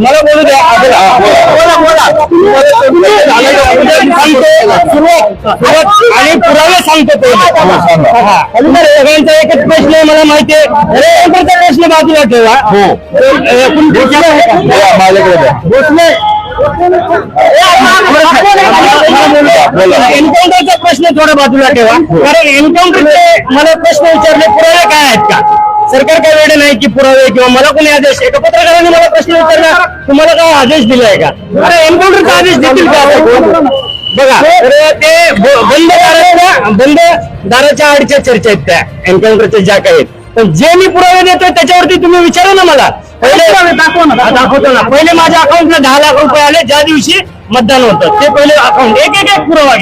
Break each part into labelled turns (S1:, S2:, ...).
S1: मला बोलू द्या बोला बोला आणि पुरावे सांगतो ते हा. सगळ्यांचा एकच प्रश्न आहे मला माहिती आहे प्रश्न बाजूला ठेवा माझ्याकडे एन्काउंटरचा प्रश्न थोडा बाजूला ठेवा कारण एन्काउंटरचे मला प्रश्न विचारले पुरावे काय आहेत का सरकार काय वेळ नाही की पुरावे किंवा मला कोणी आदेश एका पत्रकाराने मला प्रश्न विचारला तुम्हाला काय आदेश दिलाय का अरे एन्काउंटरचा आदेश देतील का बघा ते बंद दाराच्या बंद दाराच्या आडच्या चर्चा आहेत त्या एन्काउंटरच्या ज्या काही आहेत. पण जे मी पुरावे देतोय त्याच्यावरती तुम्ही विचारा ना मला. पहिले हा, दाखवतो ना पहिले माझ्या अकाउंटला दहा लाख रुपये आले ज्या दिवशी मतदान होतं ते पहिले अकाउंट एक एक एक पुरावा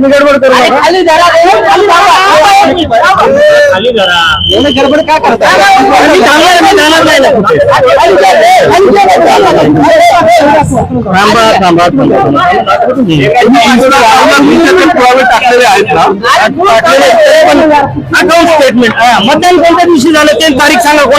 S1: मी गडबड करू नका. खाली जरा गडबड का करता मी जाणार मी जाणार नाही ना कुठे. थांबा थांबा थांबा
S2: पुरावे टाकलेले आहेत ना
S1: अकाउंट स्टेटमेंट मतदान कोणत्या दिवशी झालं ते तारीख सांगा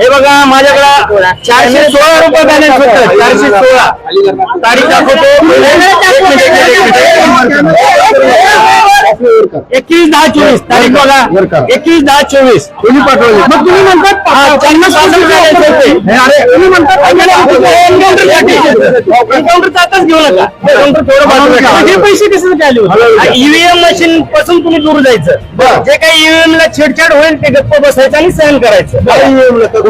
S1: हा, बघा माझ्याकडे चारशे सोळा रुपये बॅलन्स होतं. चारशे सोळा. तारीख दाखवतो. एकवीस दहा चोवीस. तारीख बघा. एकवीस दहा चोवीस. तुम्ही पाठवले. मग तुम्ही म्हणतात त्यांना पासष्ट बॅलन्स होते. अरे. तुम्ही म्हणतात एन्काउंटरचा आताच घेऊ नका. हे पैसे कसे काय आले ईव्हीएम मशीन पासून तुम्ही दूर जायचं. जे काही ईव्हीएम ला छेडछाड होईल ते गप्प बसायचं आणि सहन करायचं.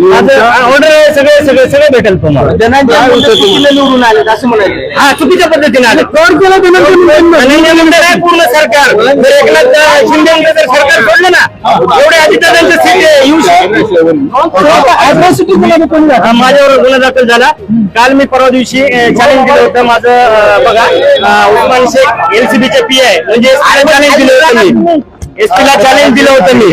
S1: ऑर्डर सगळे सगळे सगळे भेटेल तुम्हाला.
S3: निवडून आले असं म्हणायचं.
S1: हा चुकीच्या पद्धतीने आले. फ्रॉड केलं धनंजय मुंडे नाही पूर्ण सरकार. जर एकनाथ शिंदे जर सरकार सोडलं ना. एवढे अजितदादांचं सीट येऊ शकतो हा, माझ्यावर गुन्हा दाखल झाला. काल मी परवा दिवशी चॅलेंज दिलं होतं माझं बघा उस्मान शेख एलसीबीचे पी आहे म्हणजे चॅलेंज दिलं होतं मी. एसपी ला चॅलेंज दिलं होतं मी.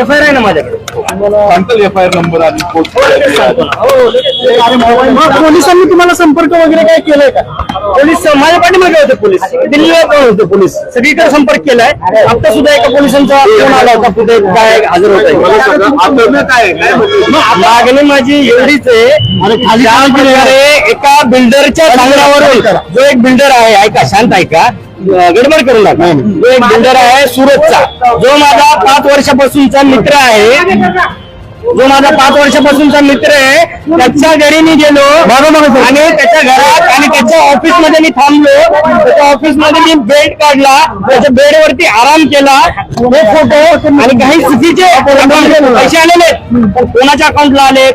S1: एफ आय आर आहे ना माझ्याकडे?
S2: सांगताल एफ आय आर नंबर.
S1: हो.
S3: मग पोलिसांनी तुम्हाला संपर्क वगैरे काय केलाय का?
S1: पोलीस माझ्या पाठीमागे होते पोलीस. दिल्लीला पण होते पोलीस. सगळीकडे संपर्क केलाय. आता सुद्धा एका पोलिसांचा फोन आला होता कुठे काय हजर होत
S2: म्हणजे
S1: मागणी माझी एवढीच आहे ज्या प्रकारे एका बिल्डरच्या सांगण्यावरून जो एक बिल्डर आहे ऐका शांत ऐका. गडबड करू नका. जो एक बिल्डर आहे सुरतचा जो माझा पाच वर्षापासूनचा मित्र आहे. जो माझा पाच वर्षापासूनचा मित्र आहे त्याच्या घरी मी गेलो. आणि त्याच्या घरात आणि त्याच्या ऑफिसमध्ये मी थांबलो. त्याच्या ऑफिसमध्ये मी बेड काढला. त्याच्या बेड वरती आराम केला. हे फोटो आणि काही चुकीचे पैसे आलेले कोणाच्या अकाउंटला आलेत?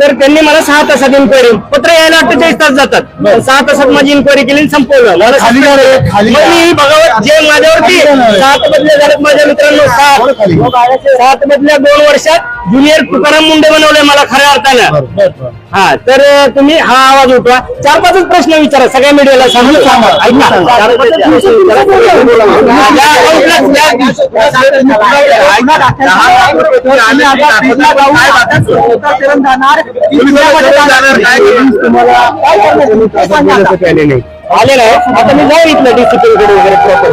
S1: तर त्यांनी मला सहा तासात इन्क्वायरी पत्र यायला अठ्ठेचाळीस तास जातात. पण सहा तासात माझी इन्क्वायरी केली संपवलं. मला
S3: खाली
S1: मग? मी भगवत जे माझ्यावरती सात बदल्या झालेत माझ्या मित्रांनो सात सात बदल्या दोन वर्षात ज्युनियर तुकाराम मुंडे बनवले मला खऱ्या अर्थानं. हा तर तुम्ही हा आवाज उठवा. चार पाचच प्रश्न विचारा सगळ्या मीडियाला सांगू. ऐका. चार पाचच प्रश्न विचारा. हा, ज्या account ला- ज्या- आले नाही. आता मी जाऊ इथलं डीसीपी कडे वगैरे प्रॉपर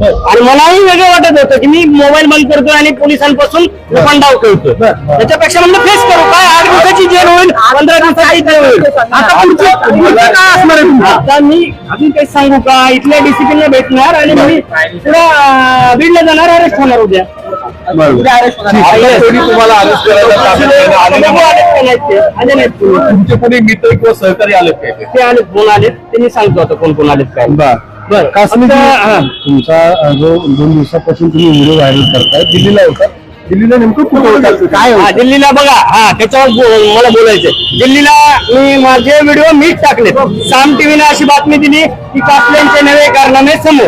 S1: आणि मलाही वेगळं वाटत होतं की मी मोबाईल बंद करतोय आणि पोलिसांपासून लपंडाव खेळतोय त्याच्यापेक्षा म्हणलं फेस करू. काय? आठ दिवसाची जेल होईल पंधरा दिवसाची जेल होईल. आता पुढची पुढचं काय असणार आहे? आता मी अजून काही सांगू का? इथल्या डिसिप्लिनला भेटणार आणि मी पुढं बीडला जाणार अरेस्ट होणार उद्या.
S2: आले.
S1: आलेत. आले.
S2: तुमचे कोणी मित्र किंवा सहकारी आले काय ते?
S1: ते आलेत कोण आलेत? त्यांनी सांगतो आता कोण कोण आलेत काय. बरं
S3: काश्मीर
S1: आता, हा.
S3: तुमचा जो दोन दिवसापासून तुम्ही व्हिडिओ व्हायरल करताय दिल्लीला होता. दिल्लीला नेमकं कुठं होता? काय
S1: हा
S3: होतं?
S1: दिल्लीला बघा हा त्याच्यावर बो- मला बोलायचंय. दिल्लीला मी माझे व्हिडिओ मीच टाकले साम टीव्हीने अशी बातमी दिली की कासल्यांचे नवे कारनामे समोर.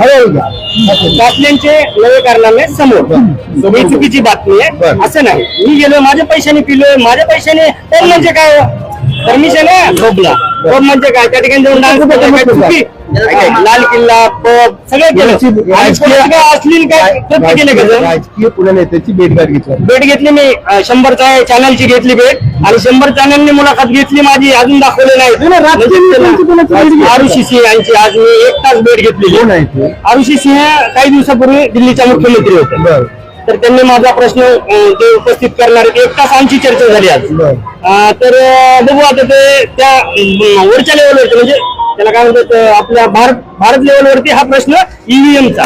S1: कासल्यांचे नवे कारनामे समोर. ही चुकीची बातमी आहे असं नाही. मी गेलो माझ्या पैशाने पिलोय माझ्या पैशाने तर म्हणजे काय? परमिशन आहे? पब म्हणजे काय? त्या ठिकाणी जाऊन डान्स काय चुकी? लाल किल्ला पब सगळं केलं. काय काय? कृत्य केले का?
S3: राजकीय पुणे नेत्याची भेटगाठ घेतली
S1: भेट घेतली मी. अं, शंभरचा चॅनलची घेतली भेट. आणि शंभर चॅनलनी मुलाखत घेतली माझी अजून दाखवले
S3: नाही, भेट घेतली?
S1: आरुषी सिंह यांची आज मी एक तास भेट घेतलेली
S3: कोण आहे ते?
S1: आरुषी सिंह काही दिवसापूर्वी दिल्लीच्या मुख्यमंत्री होते.
S3: बर.
S1: तर त्यांनी माझा प्रश्न अं, ते उपस्थित करणार आहेत. एक तास आमची चर्चा झाली आज.
S3: बर.
S1: अं, तर अं, बघू आता ते त्या अं, वरच्या लेवलवरती म्हणजे त्याला काय म्हणतात आपल्या भारत भारत लेवलवरती हा प्रश्न ईव्हीएमचा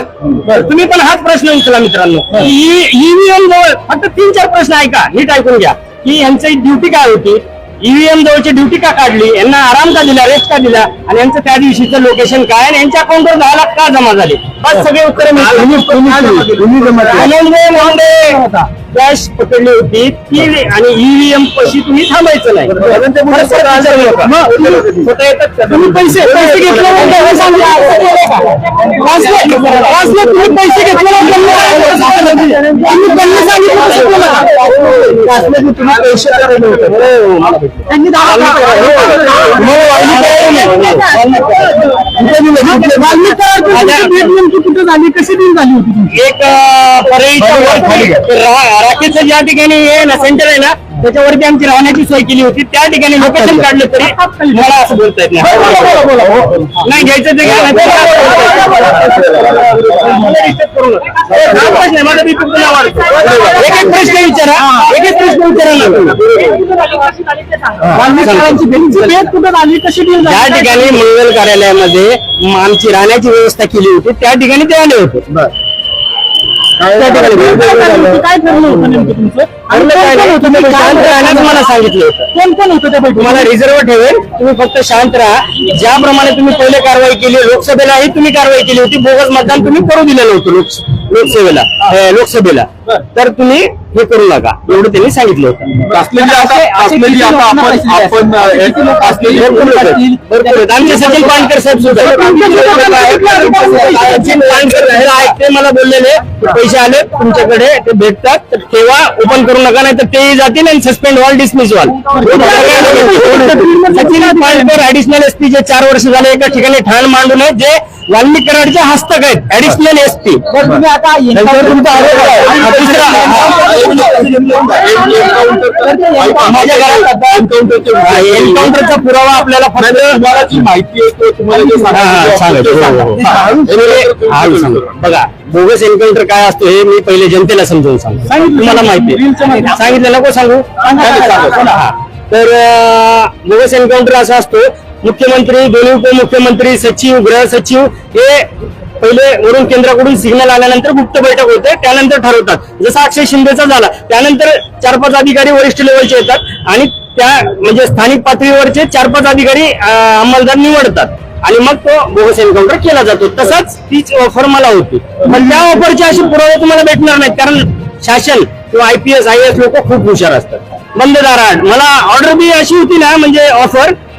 S1: तुम्ही पण हाच प्रश्न उचला मित्रांनो. ईव्हीएम जवळ फक्त तीन चार प्रश्न ऐका नीट ऐकून घ्या. की यांची ड्युटी काय होती? ईव्हीएम जवळची ड्युटी का काढली? यांना आराम का दिला? रेस्ट का दिला? आणि यांचं त्या दिवशीचं लोकेशन काय? आणि यांच्या अकाउंटवर दहा लाख का जमा झाले? बस सगळे उत्तर
S3: तुम्ही
S1: कॅश पकडली होती ती आणि ईव्हीएम पशी तुम्ही थांबायचं नाही. स्वतः येतात? तुम्ही पैसे पैसे घेतले म्हणजे हे तुम्ही पैसे घेतले म्हणजे तुम्ही
S3: पैसे करायला होते.
S1: त्यांनी दहा लाख हो,
S3: वाल्मिक कराडची भेट नेमकी कुठं झाली? कशी दिन झाली होती तुमची?
S1: एक परळीच्या वरती. रा- राकेशचं ज्या ठिकाणी हे ना सेंटर आहे ना त्याच्यावरती आमची राहण्याची सोय केली होती. त्या ठिकाणी लोकेशन काढलं तरी मला असं बोलता येत नाही. घ्यायचं ते घ्या. हा माझा पुन्हा वाढतो. एक एक प्रश्न विचारा. एक एक प्रश्न विचारा ज्या ठिकाणी मंगल कार्यालयामध्ये म- आमची राहण्याची व्यवस्था केली होती त्या ठिकाणी ते आले होते. त्या ठिकाणी
S4: काय ठरलं होतं नेमकं तुमचं? आणि
S1: ठरलं काय
S4: कोण
S1: नाही,
S4: होतं
S1: तुम्ही
S4: ते
S1: शांत
S4: काय
S1: राहण्याचं मला सांगितलं होतं.
S4: कोण कोण होतं त्या बैठकीत?
S1: तुम्हाला रिझर्व ठेवेल तुम्ही फक्त शांत राहा. ज्याप्रमाणे तुम्ही पहिले कारवाई केली लोकसभेलाही तुम्ही कारवाई केली होती बोगस मतदान तुम्ही करू दिलेलं होतं लोक- लोकसेवेला अं, लोकसभेला तर तुम्ही हे करू नका एवढं त्यांनी सांगितलं होतं
S2: असलेली आता असलेली आता आपण आपण अ, असलेली
S1: भरपूर लोक आहेत. भरपूर आहेत. आमचे सचिन पानकर साहेब सुद्धा आहेत. सचिन पानकर साहेब आहेत. ते मला बोललेले की पैसे आले तुमच्याकडे ते भेटतात तर ठेवा ओपन करू नका नाही तर तेही जातील आणि सस्पेंड व्हाल डिसमिस व्हाल सचिन पानकर ऍडिशनल एसपी जे चार वर्ष झाले एका ठिकाणी ठाण मांडून आहेत जे वाल्मिक कराडचे हस्तक आहेत ऍडिशनल एसपी
S4: बरं, तुम्ही आता.
S1: हा एन्काउंटरचा पुरावा आपल्याला फक्त
S2: माहिती
S1: हा, हा. हो, हो, हो. हा. बघा बोगस एन्काउंटर काय असतो हे मी पहिले जनतेला समजावून सांगतो तुम्हाला माहिती. सांगितलं नको सांगू हा. तर बोगस एन्काउंटर असा असतो मुख्यमंत्री दोन्ही उपमुख्यमंत्री सचिव गृह सचिव हे पहिले वरून केंद्राकडून सिग्नल आल्यानंतर गुप्त बैठक होते त्यानंतर ठरवतात. जसं अक्षय शिंदेचा झाला त्यानंतर चार पाच अधिकारी वरिष्ठ लेवलचे येतात आणि त्या म्हणजे स्थानिक पातळीवरचे चार पाच अधिकारी अंमलदार निवडतात. आणि मग तो बोगस एन्काउंटर केला जातो. तसाच तीच ऑफर मला होती. पण त्या ऑफरचे असे पुरावे तुम्हाला भेटणार नाहीत कारण शासन किंवा आयपीएस आय एस लोक खूप हुशार असतात. बंद दारात. मला ऑर्डर बी अशी होती ना म्हणजे ऑफर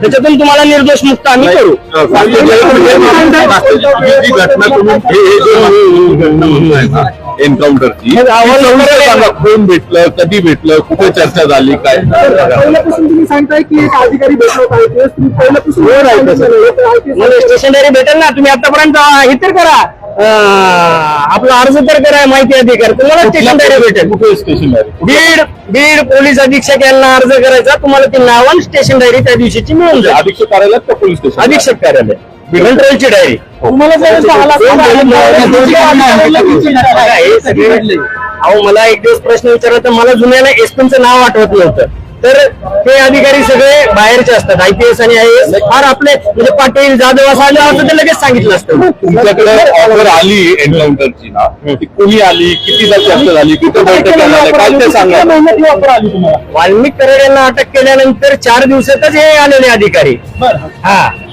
S1: त्याच्यातून तुम्हाला निर्दोष मुक्त आम्ही करू.
S2: जी घटना तुम्ही हे- हे जे एन्काउंटरची
S1: मग आव्हान वगैरे
S2: सांगा कोण भेटलं कधी भेटलं कुठे चर्चा झाली काय
S4: पहिल्यापासून तुम्ही सांगताय की एक अधिकारी भेटलो पाहिजे तुम्ही पहिल्यापासून
S1: मला स्टेशनरी भेटेल ना तुम्ही आतापर्यंत हे तर करा. आपला अर्ज तर करा माहिती अधिकार. तुम्हाला स्टेशनरी भेटेल.
S2: कुठे स्टेशन
S1: बीड बीड पोलीस अधीक्षक यांना अर्ज करायचा. तुम्हाला ती नावन स्टेशन डायरी त्या दिवशीची मिळून जाईल.
S2: अधीक्षक कार्यालयात का पोलीस स्टेशन
S1: अधीक्षक कार्यालय. कंट्रोलची डायरी
S4: तुम्हाला
S1: हे सगळे अहो मला एक दिवस प्रश्न विचारला तर मला जुन्याला एसपीचं नाव आठवत नव्हतं. तर ते अधिकारी सगळे बाहेरचे असतात आयपीएस आणि आय एस फार आपले म्हणजे पाटील जाधव असं आलं असं ते लगेच सांगितलं असतं.
S2: तुमच्याकडे ऑफर आली एन्काउंटरची ना. ती कोणी आली? कितीदा चर्चा झाली कुठे बैठक काय ते सांगा.
S4: आली तुम्हाला?
S1: वाल्मिक कराड यांना अटक केल्यानंतर चार दिवसातच हे आलेले अधिकारी. हा.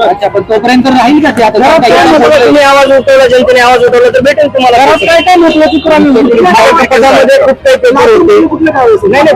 S4: अच्छा पण तोपर्यंत राहील का ते आता?
S1: घरात काय महत्त्वाचं तुम्ही आवाज उठवला जनतेने आवाज उठवला तर भेटेल तुम्हाला
S4: घरात काय काय
S1: पदामध्ये खूप काही पेपर होते? नाही नाही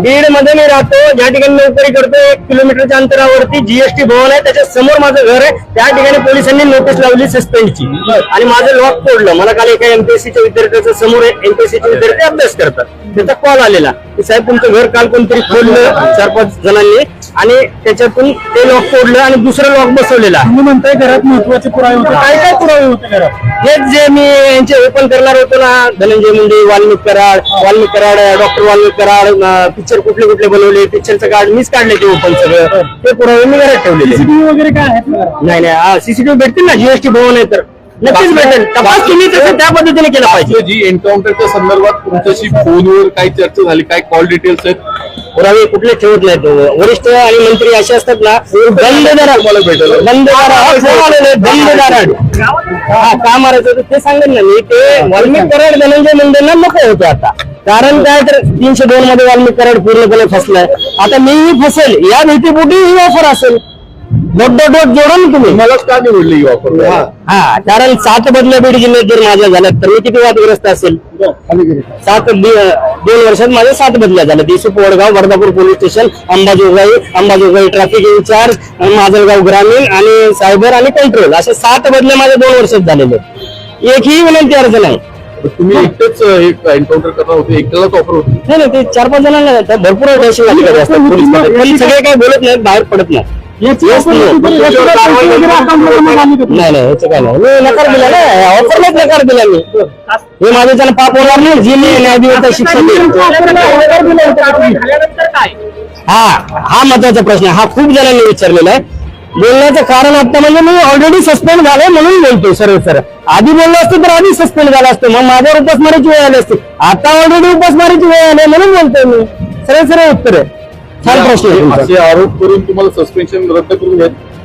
S1: बीडमध्ये मी राहतो. ज्या ठिकाणी नोकरी करतो एक किलोमीटरच्या अंतरावरती जीएसटी भवन आहे. त्याच्यासमोर माझं घर आहे. त्या ठिकाणी पोलिसांनी नोटीस लावली सस्पेंडची आणि माझं लॉक तोडलं मला काल एका एमपीएससीच्या विद्यार्थ्याच्या समोर एमपीएससीचे विद्यार्थी अभ्यास करतात. त्याचा कॉल आलेला. की साहेब तुमचं घर काल कोणतरी खोललं चार पाच जणांनी. आणि त्याच्यातून ते लॉक तोडलं आणि दुसरं लॉक बसवलेलं आहे.
S4: तुम्ही म्हणताय घरात महत्त्वाचे पुरावे होते. काय काय पुरावे होते घरात?
S1: हेच जे मी यांचे ओपन करणार होतो ना. धनंजय मुंडे वाल्मिक कराड वाल्मिक कराड डॉक्टर वाल्मिक कराड पिक्चर कुठले कुठले बनवले पिक्चरचं कार्ड मीच काढले ते ओपन सगळं. ते पुरावे मी घरात ठेवलेले.
S4: सीसीटीव्ही वगैरे काय आहेत ना घरात?
S1: नाही नाही सीसीटीव्ही भेटतील ना जीएसटी भवन आहे तर. नक्कीच भेटेल. तपास तुम्ही तसं त्या पद्धतीने केला पाहिजे.
S2: जी एन्काउंटरच्या संदर्भात तुमच्याशी फोनवर काही चर्चा झाली काय कॉल डिटेल्स आहेत
S1: पुरावे कुठले ठेवत नाहीत. वरिष्ठ आणि मंत्री असे असतात ना बंददारा बंददारा हा, हा का मारायचं ते सांगेल ना मी ते वाल्मिक कराड धनंजय मुंडेंना नको होते आता. कारण काय तर तीनशे दोन मध्ये वाल्मिक कराड पूर्णपणे फसलाय. आता मीही फसेल. या भीतीपोटी ही ऑफर असेल. डोट डोट डोट जोडा ना तुम्ही.
S2: मला का निवडली ही
S1: हा. कारण सात बदल्या बीड जिल्ह्यात जर माझ्या झाल्यात तर मी किती वादग्रस्त असेल? सात दोन वर्षात माझ्या सात बदल्या झाल्या दिसू Wadgaon Wardhapur police station Ambajogai Ambajogai traffic incharge Majalgaon ग्रामीण आणि सायबर आणि कंट्रोल असे सात बदल्या माझ्या दोन वर्षात झालेले. एकही विनंती अर्ज नाही.
S2: तुम्ही एकटेच एक एन्काउंटर करणार होते एकट्यालाच ऑफर होती?
S1: नाही नाही ते चार पाच जणांना. भरपूर सगळे काही बोलत नाहीत बाहेर पडत नाही नाही नाही ह्याचं काय नाही. मी नकार दिला ना. ऑफरलाच नकार दिला मी. हे माझं त्याला पाप होणार नाही. जी मी न्यायदिवता शिक्षा देईल हा हा महत्त्वाचा प्रश्न आहे. हा खूप जणांनी विचारलेला आहे. बोलण्याचं कारण आता म्हणजे मी ऑलरेडी सस्पेंड झालोय म्हणून बोलतोय सरळ सरळ आधी बोललो असतो तर आधी सस्पेंड झालं असतं. मग माझ्यावर उपासमारीची वेळ आली असते. आता ऑलरेडी उपासमारीची वेळ आली आहे म्हणून बोलतोय मी. सरळ सरळ उत्तर आहे. छान प्रश्न आहे तुमचा.
S2: असे आरोप करून तुम्हाला सस्पेन्शन रद्द करून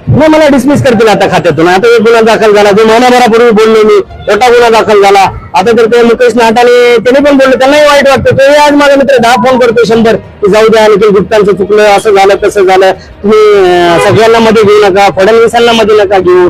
S1: मग मला डिसमिस करतील आता खात्यातून. आता एक गुन्हा दाखल झाला जो महिनाभरापूर्वी बोललो मी मोठा गुन्हा दाखल झाला. आता तर ते मुकेश नाटाने त्यांनी पण बोलले त्यांनाही वाईट वाटतं. तोही आज माझा मित्र दहा फोन करतो शंभर. की जाऊ द्या निखिल गुप्तांचं चुकलं असं झालं तसं झालं. तुम्ही सगळ्यांना मध्ये घेऊ नका फडणवीसांना मध्ये नका घेऊ.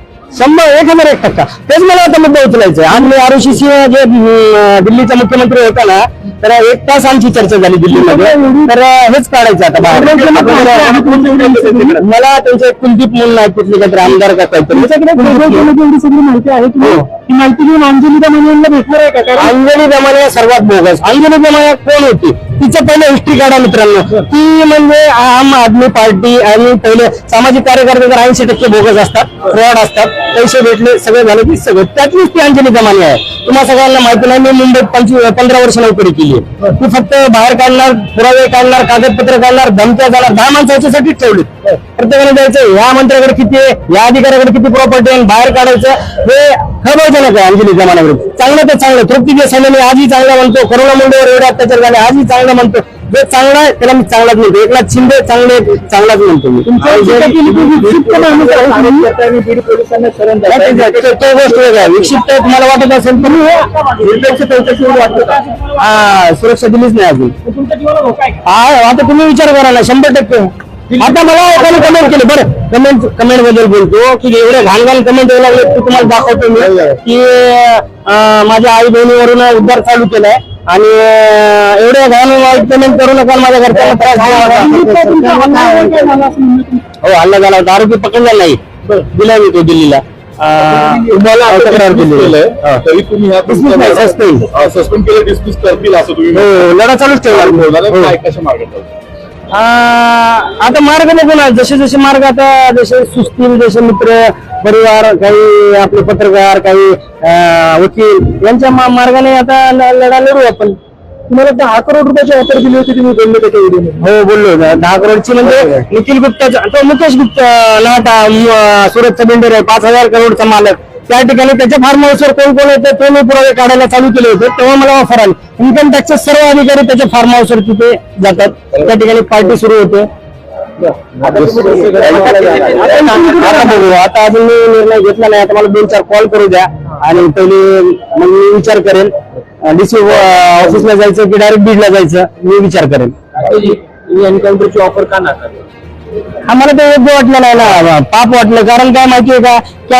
S1: शंभर एक हजार एक टक्का. तेच मला आता मुद्दा उचलायचा आहे. मी आरुषी सिंह जे दिल्लीचा मुख्यमंत्री होता ना तर एक तास आमची चर्चा झाली दिल्लीमध्ये. तर हेच काढायचं आता बाहेर. मला त्यांचे एक कुलदीप म्हणून आहेत तिथले काहीतरी आमदार का काहीतरी.
S4: सगळी माहिती आहे? तुम्ही
S1: हो.
S4: माहिती घेऊन अंजली दमानी यांना भेटणार आहे का? कारण
S1: अंजली दमाने सर्वात बोगस. अंजली दमाने कोण होती? तिचं पहिले हिस्ट्री काढा मित्रांनो. ती म्हणजे आम आदमी पार्टी आणि पहिले सामाजिक कार्यकर्ते तर ऐंशी टक्के बोगस असतात फ्रॉड असतात. पैसे भेटले सगळं झालं की सगळं. त्यातलीच ती अंजली दमाने आहे. तुम्हाला सगळ्यांना माहिती नाही मी मुंबईत पंचवीस पंधरा वर्ष नोकरी केली ती फक्त बाहेर काढणार पुरावे काढणार कागदपत्र काढणार धमक्या जाणार दहा माणसं याच्यासाठीच ठेवली प्रत्येकाने द्यायचं या मंत्र्याकडे किती आहे या अधिकाऱ्याकडे किती प्रॉपर्टी आहे बाहेर काढायचं हे खबरजनक आहे अंजली जमान्याकडे चांगलं ते चांगलं तृप्ती मी आजही चांगला म्हणतो करोना मुंडेवर एवढे अत्याचार झाले आजही चांगलं म्हणतो. जे चांगला आहे त्याला मी चांगलाच म्हणतो. एकनाथ शिंदे चांगले चांगलाच म्हणतो मी. तो गोष्ट वेगळा. विक्षिप्त तुम्हाला वाटत असेल तर हा सुरक्षा दिलीच नाही अजून? हा आता तुम्ही विचार करा ना शंभर टक्के. आता मला एकाने कमेंट केली. बरं कमेंट कमेंटबद्दल बोलतो की एवढे घाण घाण कमेंट यायला लागले ते तुम्हाला दाखवतो मी की माझ्या आई बहिणीवरून उद्धार चालू केलाय. आणि एवढे घाण वाईट कमेंट करू नका माझ्या घरच्यांना त्रास हो हल्ला झाला होता. आरोपी पकडला नाही. दिला मी तो दिल्लीला.
S2: तरी तुम्ही
S1: Dismiss नाही, suspend.
S2: सस्पेंड केलं डिस्मिस करतील असं तुम्ही
S1: हो लढा चालूच ठेवला. हो.
S2: कशा
S1: आता मार्ग बघू ना जसे जसे मार्ग आता जसे सुस्तील जसे मित्र परिवार काही आपले पत्रकार काही वकील यांच्या मार्गाने आता लढा लढू आपण.
S4: तुम्हाला दहा करोड रुपयाची ऑफर दिली होती तुम्ही बोलले त्याच्या
S1: हो बोललो. दहा करोडची म्हणजे निखिल गुप्ताचा तो मुकेश गुप्ता म- सुरतचा बिल्डर आहे पाच हजार करोडचा मालक. त्या ठिकाणी त्याच्या फार्म हाऊसवर कोण कोण येतं ते मी पुरावे काढायला चालू केले होते तेव्हा मला ऑफर आली. इन्कम टॅक्सचे सर्व अधिकारी त्याच्या फार्म हाऊसवर तिथे जातात. त्या ठिकाणी पार्टी सुरू होते. आता बघू आता अजून मी निर्णय घेतला नाही. आता मला दोन चार कॉल करू द्या. आणि पहिले मग मी विचार करेन. डीसी ऑफिसला जायचं की डायरेक्ट बीडला जायचं मी विचार करेन.
S4: एन्काउंटरची ऑफर का नाकारली?
S1: आम्हाला ते योग्य वाटलं नाही ना. पाप वाटलं. कारण काय माहितीये का? त्या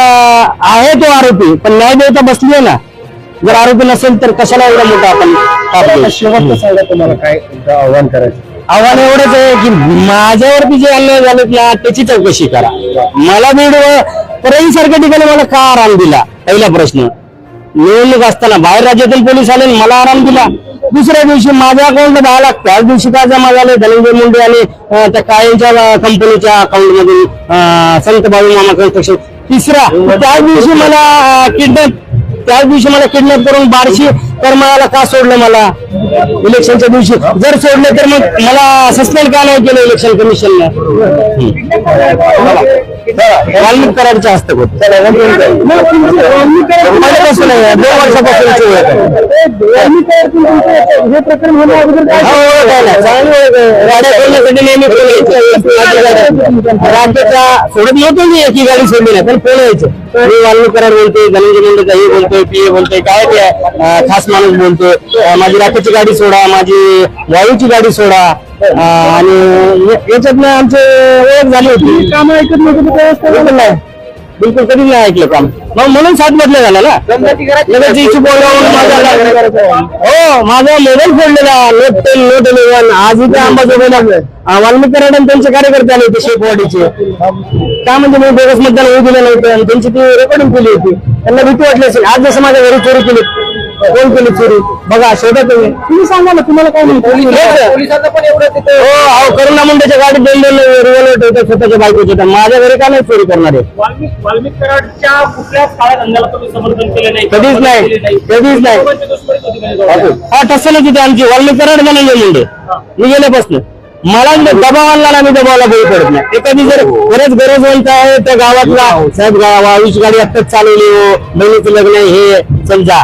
S1: आहे तो आरोपी पण न्याय देवता बसली आहे ना. जर आरोपी नसेल तर कशाला एवढा मोठा आपण?
S3: शेवटचं सांगा तुम्हाला काय आव्हान करायचं.
S1: आव्हान एवढंच आहे की माझ्यावरती जे अन्याय झाले ना त्याची चौकशी करा. मला बीड परळी सारख्या ठिकाणी मला का आराम दिला? पहिला प्रश्न. निवडणूक असताना बाहेर राज्यातील पोलीस आले मला आराम दिला. दुसऱ्या दिवशी माझ्या अकाउंटला दहा लाख त्याच दिवशी काय जमा झाले? धनंजय मुंडे आणि त्या कायमच्या कंपनीच्या अकाउंट मधून संत बाबू मामा कन्स्ट्रक्शन तिसरा त्याच दिवशी मला किडनॅप त्याच दिवशी मला किडनॅप करून बारशे करमाळ्याला का सोडलं मला? इलेक्शनच्या दिवशी. जर सोडलं तर मग मला सस्पेंड का नाही केलं इलेक्शन कमिशननं वाल्मिक कराडच्या हस्तक होत. पहिल्यापासून आहे, दोन आहे.
S4: हे प्रकरण
S1: हा, चांगली. गाड्या सोडण्यासाठी नेहमी. राज्याच्या सोडत नव्हतो मी एकी गाडी सोडली नाही पण फोन यायचे. मी वाल्मिक कराड बोलतोय धनंजय मुंडेचा हे बोलतोय पी बोलतोय काय ते खास माणूस बोलतोय अं, माझी राखेची गाडी सोडा माझी वायूची गाडी सोडा आणि याच्यातनं आमची ओळख झाली होती.
S4: काम ऐकत नव्हतं व्यवस्था
S1: बिलकुल कधीच नाही ऐकलं काम. मग म्हणून सात बदले झाला ना? लगेच इश्यू बोलवून माझा हो माझा मोबाईल फोडलेला नोट टेन नोट इलेव्हन आज इथे आंबाजोगाईला वाल्मिक कराड आणि त्यांचे कार्यकर्ते आले होते शेपवाडीचे का म्हणजे मी बोगस मतदान होऊ दिलं नव्हतं आणि त्यांची ती रेकॉर्डिंग केली होती. त्यांना भीती वाटली असेल. आज जसं माझ्या घरी चोरी केली कोण केली चोरी? बघा शोधा तुम्ही.
S4: तुम्ही सांगा ना तुम्हाला काय माहिती?
S1: पोलिसांना पण एवढं हो अहो करुणा मुंडेच्या गाडीत दोन दोन रिव्हॉल्वर ठेवतात स्वतःच्या बायकोचे तर माझ्या घरी का नाही चोरी करणार आहे
S5: वाल्मिक वाल्मिक कराडच्या कुठल्याच काळ्या धंद्याला तुम्ही समर्थन केलं नाही.
S1: कधीच नाही. कधीच नाही.
S5: म्हणजे
S1: हा टसलच होती आमची. वाल्मिक कराड धनंजय मुंडे. मी गेल्यापासून. मला जर दबाव आणला ना मी दबावाला बळी पडत नाही. एखादी जर खरंच गरजवंत आहे त्या गावातला साहेब गावा गाडी आत्ताच चालवली हो. बहिणीचं लग्न हे. समजा.